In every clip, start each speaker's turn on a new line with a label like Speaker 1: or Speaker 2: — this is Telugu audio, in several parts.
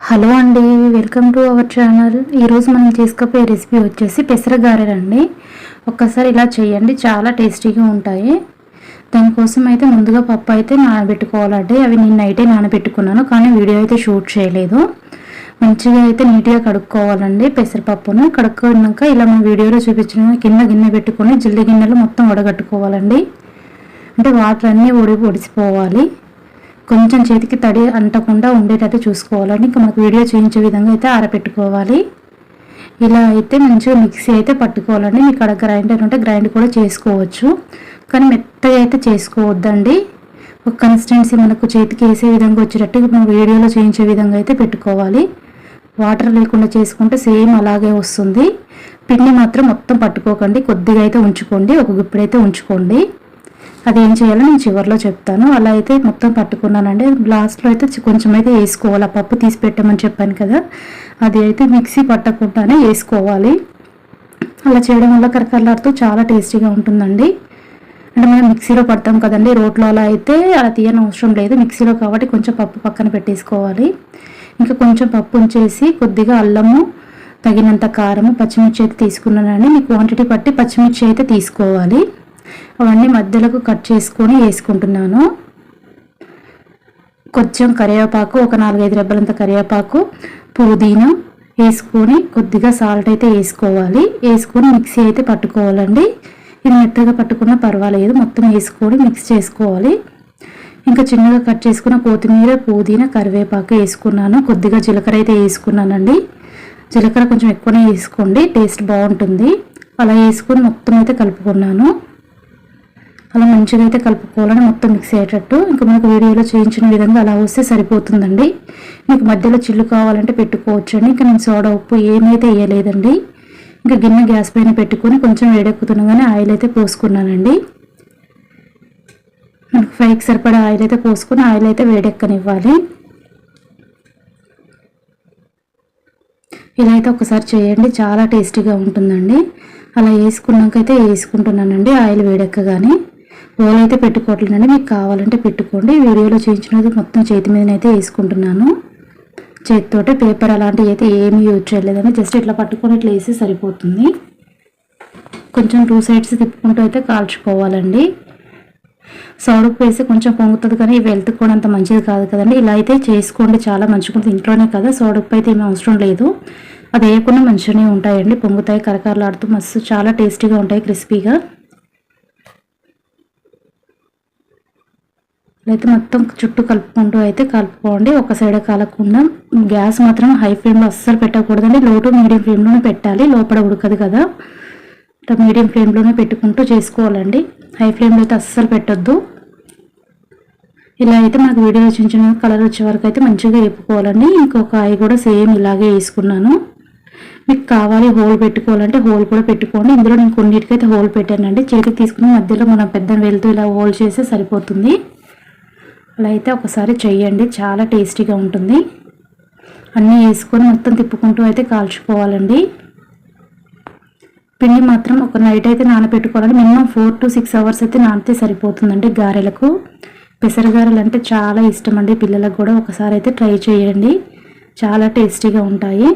Speaker 1: హలో అండి వెల్కమ్ టు అవర్ ఛానల్. ఈరోజు మనం చేసుకోపోయే రెసిపీ వచ్చేసి పెసరగారెలండి ఒక్కసారి ఇలా చేయండి చాలా టేస్టీగా ఉంటాయి. దానికోసం అయితే ముందుగా పప్పు అయితే నానబెట్టుకోవాలండి. అవి నేను నైటే నానబెట్టుకున్నాను కానీ వీడియో అయితే షూట్ చేయలేదు. మంచిగా అయితే నీట్గా కడుక్కోవాలండి పెసరపప్పును. కడుక్కున్నాక ఇలా మన వీడియోలో చూపించిన కింద గిన్నె పెట్టుకొని జిల్లి గిన్నెలు మొత్తం వడగట్టుకోవాలండి. అంటే వాటర్ అన్నీ ఒడి పొడిసిపోవాలి కొంచెం చేతికి తడి అంటకుండా ఉండేటట్టు చూసుకోవాలండి ఇంకా మనకు వీడియో చేయించే విధంగా అయితే ఆరబెట్టుకోవాలి ఇలా అయితే మంచిగా మిక్సీ అయితే పట్టుకోవాలండి. మీకు అక్కడ గ్రైండర్ ఉంటే గ్రైండ్ కూడా చేసుకోవచ్చు. కానీ మెత్తగా అయితే చేసుకోవద్దండి. ఒక కన్సిస్టెన్సీ మనకు చేతికి వేసే విధంగా వచ్చేటట్టు మనం వీడియోలో చేయించే విధంగా అయితే పెట్టుకోవాలి. వాటర్ లేకుండా చేసుకుంటే సేమ్ అలాగే వస్తుంది. పిండి మాత్రం మొత్తం పట్టుకోకండి. కొద్దిగా అయితే ఉంచుకోండి. ఒక గుప్పిడైతే ఉంచుకోండి. అది ఏం చేయాలో నేను చివరిలో చెప్తాను. అలా అయితే మొత్తం పట్టుకున్నానండి. లాస్ట్లో అయితే కొంచెం అయితే వేసుకోవాలి. ఆ పప్పు తీసి పెట్టమని చెప్పాను కదా. అది అయితే మిక్సీ పట్టకుండానే వేసుకోవాలి. అలా చేయడం వల్ల కరకరలాడుతూ చాలా టేస్టీగా ఉంటుందండి. అంటే మనం మిక్సీలో పడతాం కదండి. రోట్లో అలా అయితే అలా తీయని అవసరం లేదు. మిక్సీలో కాబట్టి కొంచెం పప్పు పక్కన పెట్టేసుకోవాలి. ఇంకా కొంచెం పప్పు ఉంచేసి కొద్దిగా అల్లము తగినంత కారము పచ్చిమిర్చి అయితే తీసుకున్నానండి. మీ క్వాంటిటీ బట్టి పచ్చిమిర్చి అయితే తీసుకోవాలి. అవన్నీ మధ్యలకు కట్ చేసుకొని వేసుకుంటున్నాను. కొంచెం కరివేపాకు ఒక నాలుగైదు రెబ్బలంత కరివేపాకు పుదీనా వేసుకొని కొద్దిగా సాల్ట్ అయితే వేసుకోవాలి. వేసుకొని మిక్సీ అయితే పట్టుకోవాలండి. ఇది మెత్తగా పట్టుకున్నా పర్వాలేదు. మొత్తం వేసుకొని మిక్స్ చేసుకోవాలి. ఇంకా చిన్నగా కట్ చేసుకున్న కొత్తిమీర పుదీనా కరివేపాకు వేసుకున్నాను. కొద్దిగా జీలకర్ర అయితే వేసుకున్నానండి. జీలకర్ర కొంచెం ఎక్కువనే వేసుకోండి. టేస్ట్ బాగుంటుంది. అలా వేసుకొని మొత్తం అయితే కలుపుకున్నాను. అలా మంచిగా అయితే కలుపుకోవాలని మొత్తం మిక్స్ అయ్యేటట్టు. ఇంకా మనకు వీడియోలో చేయించిన విధంగా అలా వస్తే సరిపోతుందండి. మీకు మధ్యలో చిల్లు కావాలంటే పెట్టుకోవచ్చు అండి ఇంకా నేను సోడా ఉప్పు ఏమైతే వేయలేదండి. ఇంకా గిన్నె గ్యాస్ పైన పెట్టుకొని కొంచెం వేడెక్కుతుండగానే ఆయిల్ అయితే పోసుకున్నానండి. మనకు ఫ్రైకి సరిపడా ఆయిల్ అయితే పోసుకొని ఆయిల్ అయితే వేడెక్కనివ్వాలి. ఇలా అయితే ఒకసారి చేయండి. చాలా టేస్టీగా ఉంటుందండి. అలా వేసుకున్నాకైతే వేసుకుంటున్నానండి. ఆయిల్ వేడెక్కగానే. ఓల్ అయితే పెట్టుకోవట్లేదండి మీకు కావాలంటే పెట్టుకోండి. వీడియోలో చేయించినది మొత్తం చేతి మీదనైతే వేసుకుంటున్నాను. చేతితోటే పేపర్ అలాంటివి అయితే ఏమీ యూజ్ చేయలేదండి. జస్ట్ ఇట్లా పట్టుకొని ఇట్లా వేసి సరిపోతుంది. కొంచెం టూ సైడ్స్ తిప్పుకుంటూ అయితే కాల్చుకోవాలండి. సౌడుకు వేసి కొంచెం పొంగుతుంది కానీ వెళ్తూ కూడా అంత మంచిది కాదు కదండి. ఇలా అయితే చేసుకోండి. చాలా మంచిగా ఇంట్లోనే కదా సౌడుకు అయితే ఏమీ అవసరం లేదు. అది వేయకుండా మంచిగానే ఉంటాయండి. పొంగుతాయి కరకరలాడుతూ మస్తు చాలా టేస్టీగా ఉంటాయి క్రిస్పీగా. అయితే మొత్తం చుట్టూ కలుపుకుంటూ అయితే కలుపుకోండి. ఒక సైడ్ కలగకుండా గ్యాస్ మాత్రం హై ఫ్లేమ్లో అస్సలు పెట్టకూడదండి. లో టు మీడియం ఫ్లేమ్లోనే పెట్టాలి. లోపల ఉడకదు కదా. ఇట్లా మీడియం ఫ్లేమ్లోనే పెట్టుకుంటూ చేసుకోవాలండి. హై ఫ్లేమ్లో అయితే అస్సలు పెట్టొద్దు. ఇలా అయితే మనకు వీడియో వచ్చిన కలర్ వచ్చే వరకు అయితే మంచిగా వేపుకోవాలండి. ఇంకొక ఆయి కూడా సేమ్ ఇలాగే వేసుకున్నాను. మీకు కావాలి హోల్ పెట్టుకోవాలంటే హోల్ కూడా పెట్టుకోండి. ఇందులో నేను కొన్నిటికైతే హోల్ పెట్టానండి. చేతికి తీసుకుని మధ్యలో మనం పెద్ద వెళ్తూ ఇలా హోల్ చేస్తే సరిపోతుంది. అలా అయితే ఒకసారి చెయ్యండి. చాలా టేస్టీగా ఉంటుంది. అన్నీ వేసుకొని మొత్తం తిప్పుకుంటూ అయితే కాల్చుకోవాలండి. పిండి మాత్రం ఒక నైట్ అయితే నానబెట్టుకోవాలి minimum four to six hours అయితే నానితే సరిపోతుందండి గారెలకు. పెసరగారెలు అంటే చాలా ఇష్టం అండి పిల్లలకు కూడా ఒకసారి అయితే ట్రై చేయండి. చాలా టేస్టీగా ఉంటాయి.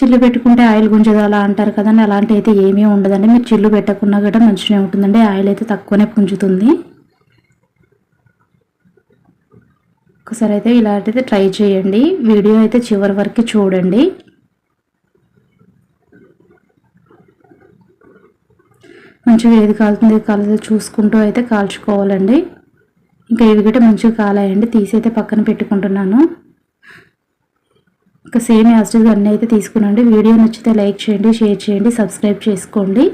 Speaker 1: చిల్లు పెట్టుకుంటే ఆయిల్ గుంజదు అలా అంటారు కదండి. అలాంటి అయితే ఏమీ ఉండదండి. మీరు చిల్లు పెట్టకుండా కూడా మంచిగా ఉంటుందండి. ఆయిల్ అయితే తక్కువనే పుంజుతుంది. ఒకసారి అయితే ఇలాంటిది ట్రై చేయండి. వీడియో అయితే చివరి వరకు చూడండి. మంచిగా ఏది కాలుతుంది కాలేదు చూసుకుంటూ అయితే కాల్చుకోవాలండి. ఇంకా ఇవి కూడా మంచిగా కాలాయండి. తీసి అయితే పక్కన పెట్టుకుంటున్నాను. ఇంకా సేమ్ యాస్టిజ్ అన్నీ అయితే తీసుకునండి. వీడియో నచ్చితే లైక్ చేయండి షేర్ చేయండి సబ్స్క్రైబ్ చేసుకోండి.